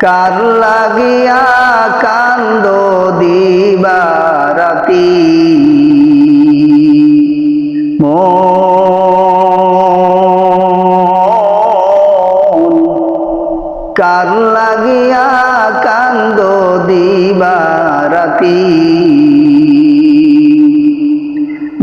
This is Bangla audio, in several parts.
কার লাগিয়া কান্দ দিবারাতি? কার লাগিয়া কান্দ দিবারাতি?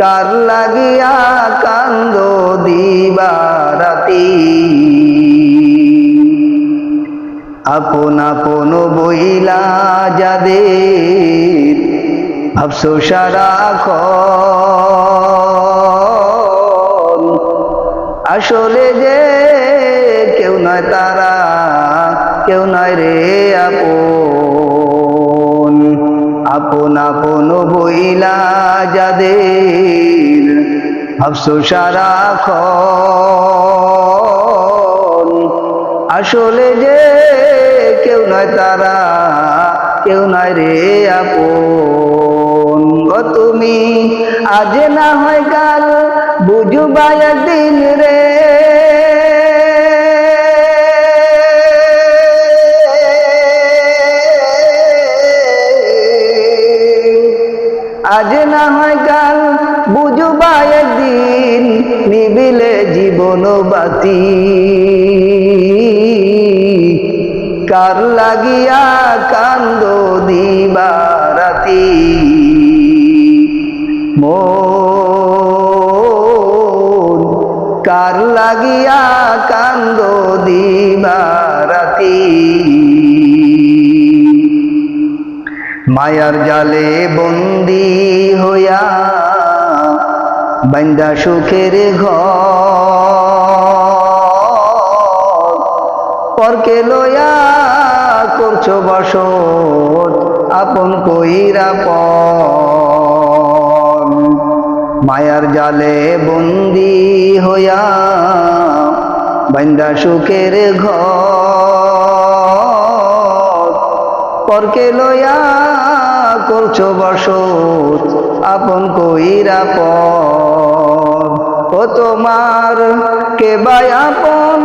কার লাগিয়া কান্দ দিবারাতি। আপন আপন বইলা যাদের ভাবছ সারা আসলে যে কেউ নয় তারা, কেউ নয় রে আপন। আপন আপন বইলা যাদের ভাবছ সারা আসলে যে কেউ নয় তারা, কেউ নয় রে আপন। তুমি, আজ না হয় কাল বুঝবা একদিন রে নিবিলে জীবন বাতি। কার লাগিয়া কান্দ দিবারাতি? মন কার লাগিয়া কান্দ দিবারাতি? মায়ার জালে বন্দি হইয়া বান্দা সুখের ঘর পরকে লয়া করছ বসত, আপন কইরা পর। মায়ার জালে বন্দি হইয়া বান্দা সুখের ঘর। পরকে লয়া করছ বসত, আপন কইরা পর। ও তোমার, কে বাই আপন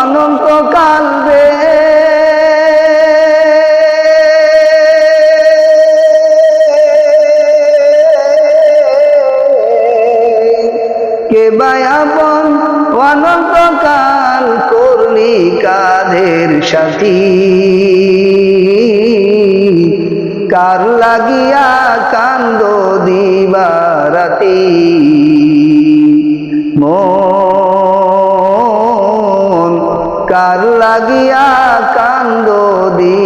অনন্ত কাল রে? কে বাই আপন অনন্ত কাল করলি কাদের সাথী? কার লাগিয়া কান্দ দিবারাতি? মন। কার লাগিয়া কান্দ দিবারাতি